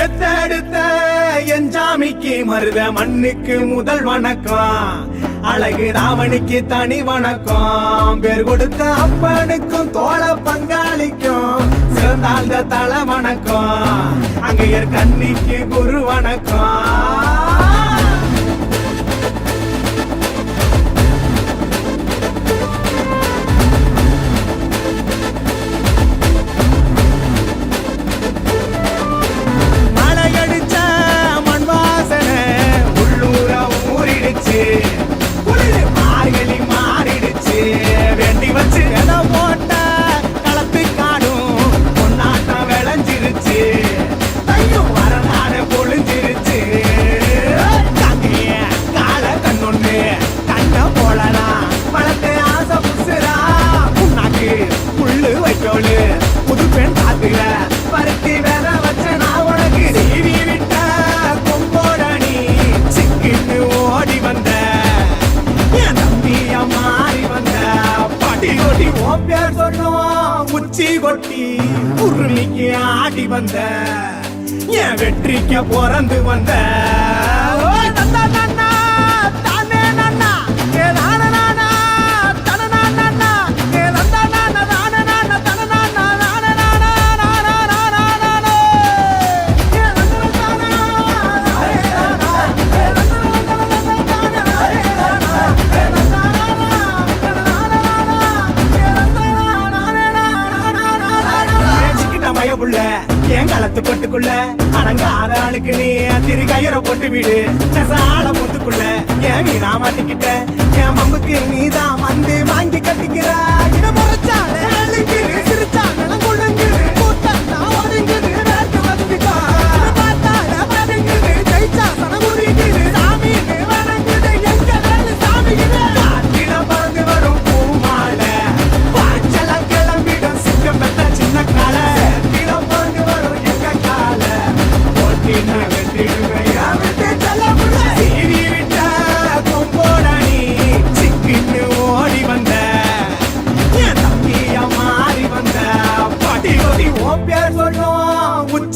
பெத்தெடுத்த என் ஜாமிக்கு மருத மண்ணுக்கு முதல் வணக்கம். அழகு ராவணிக்கு தனி வணக்கம். பேர் கொடுத்த அப்பனுக்கும் தோழ பங்காளிக்கும் சிறந்தாழ்ந்த தலை வணக்கம். அங்கையர் கண்ணிக்கு குரு வணக்கம். மாறி வந்த பட்டி கொட்டி ஓ பேர் சொன்னோம் உச்சி கொட்டி உருளிக்கு ஆடி வந்த என் வெற்றிக்க பிறந்து வந்த. பேசிக்கிட்ட மயபுள்ள என் களத்து கொட்டுக்குள்ள அடங்காத ஆளுக்கு நீ திரு கயிற போட்டு வீடு. நெசால பொத்துக்குள்ள என் வீணா மாட்டிக்கிட்ட என் மம்புக்கு நீதான் வந்து வாங்கி கட்டிக்கிற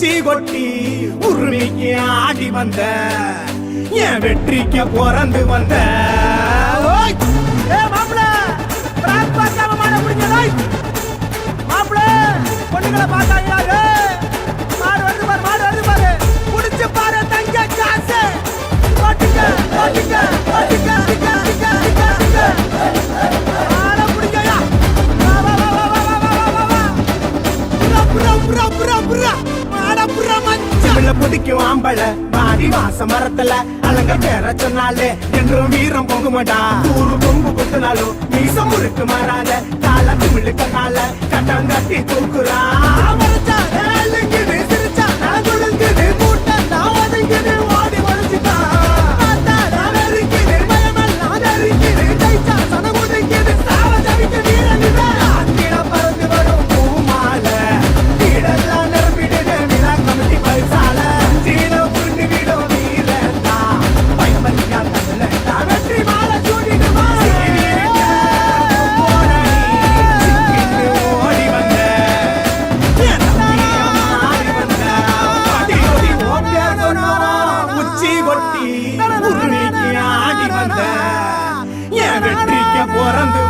ஊசி கொட்டி உருவிக்கு ஆடி வந்த என் வெற்றிக்கு பிறந்து வந்த. பொண்ணுங்களை பார்த்தாங்க மாடு வருது பாரு மாடு வருது பாரு. குடிச்சு பாரு தங்க காசு. ஓட்டுக்க ஓட்டுக்க ஓட்டுக்க ஓட்டுக்க ஓட்டுக்க Bra, bra, bra! மச்சமில்ல புடிக்கும் ஆம்பள. வாடி வாச மரத்துல அலங்க பேர சொன்னாலே என்றும் வீரம் பொங்குமடா. ஊரு பொங்கு குத்துனாலும் மீசம் முறுக்கு மாறாத. கால திமிழுக்க கால கட்டம் கட்டி தூக்குறா. பிறந்து